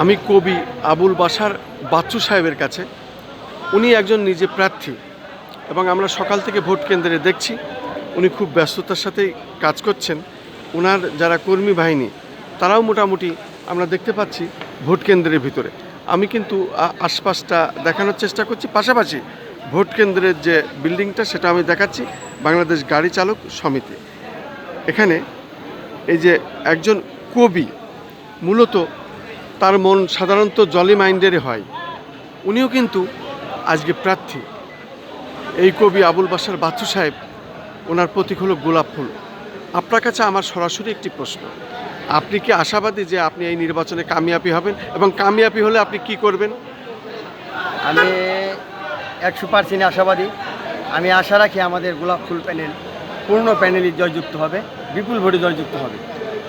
আমি কবি আবুল বাসার বাচ্চু সাহেবের কাছে। উনি একজন নিজে প্রার্থী এবং আমরা সকাল থেকে ভোট কেন্দ্রে দেখছি। উনি খুব ব্যস্ততার সাথেই কাজ করছেন। ওনার যারা কর্মী বাহিনী, তারাও মোটামুটি আমরা দেখতে পাচ্ছি ভোট কেন্দ্রের ভিতরে। আমি কিন্তু আশপাশটা দেখানোর চেষ্টা করছি। পাশাপাশি ভোট কেন্দ্রের যে বিল্ডিংটা, সেটা আমি দেখাচ্ছি। বাংলাদেশ গাড়ি চালক সমিতি। এখানে এই যে একজন কবি, মূলত তার মন সাধারণত জলি মাইন্ডের হয়। উনিও কিন্তু আজকে প্রার্থী। এই কবি আবুল বাসার বাচ্চু সাহেব, ওনার প্রতীক হলো গোলাপ ফুল। আপনার কাছে আমার সরাসরি একটি প্রশ্ন। আপনি কি আশাবাদী যে আপনি এই নির্বাচনে কামিয়াবি হবেন এবং কামিয়াবি হলে আপনি কি করবেন? আমি একশো পার্সেন্ট আশাবাদী। আমি আশা রাখি আমাদের গোলাপ ফুল প্যানেল, পূর্ণ প্যানেলই জয়যুক্ত হবে, বিপুল ভোটে জয়যুক্ত হবে।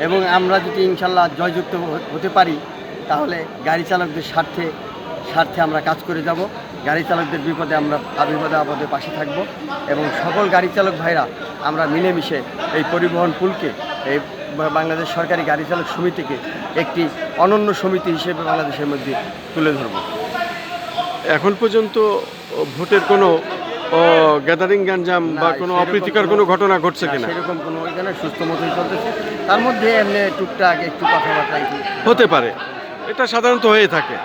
এবং আমরা যদি ইনশাল্লাহ জয়যুক্ত হতে পারি তাহলে গাড়ি চালকদের স্বার্থে স্বার্থে আমরা কাজ করে যাব। গাড়ি চালকদের বিপদে আমরা বিপদে আপদে পাশে থাকব এবং সকল গাড়ি চালক ভাইরা আমরা মিলেমিশে এই পরিবহন পুলকে এই বাংলাদেশ সরকারি গাড়ি চালক সমিতিকে একটি অনন্য সমিতি হিসেবে বাংলাদেশের মধ্যে তুলে ধরব। এখন পর্যন্ত ভোটের কোনো গ্যাদারিং গ্যাঞ্জাম বা কোনো অপ্রীতিকর কোনো- ঘটনা ঘটছে না, কিনা? সেরকম কোনো এখানে সুস্থ মতোই চলতেছে। তার মধ্যে এমনি টুকটাক একটু কথাবার্তা হতে পারে। এটা সাধারণত হয়ে থাকে।